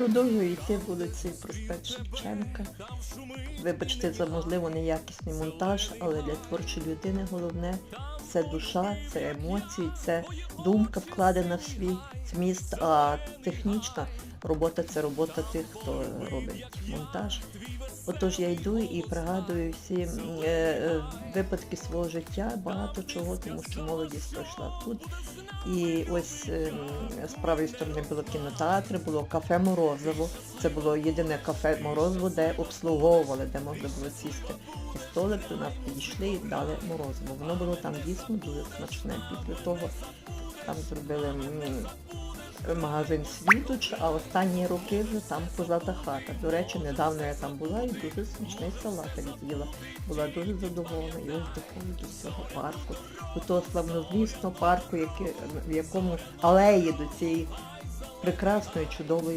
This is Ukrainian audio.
Продовжую йти вулицею проспект Шевченка. Вибачте за можливо неякісний монтаж, але для творчої людини головне це душа, це емоції, це думка вкладена в свій зміст, а технічна робота це робота тих, хто робить монтаж. Отож я йду і пригадую всі е, е, випадки свого життя, багато чого, тому що молодість пройшла тут. І ось ем, з правої сторони було кінотеатр, було кафе Морозиво. Це було єдине кафе Морозиво, де обслуговували, де можна було сісти і столик, до нас підійшли і дали морозиво. Воно було там дійсно дуже смачне. Після того там зробили магазин Світоч, а останні роки вже там позата хата. До речі, недавно я там була і дуже смачний салат з'їла. Була дуже задоволена і ось доходить до цього парку, до того славнозвісного парку, в якому алеї до цієї прекрасної, чудової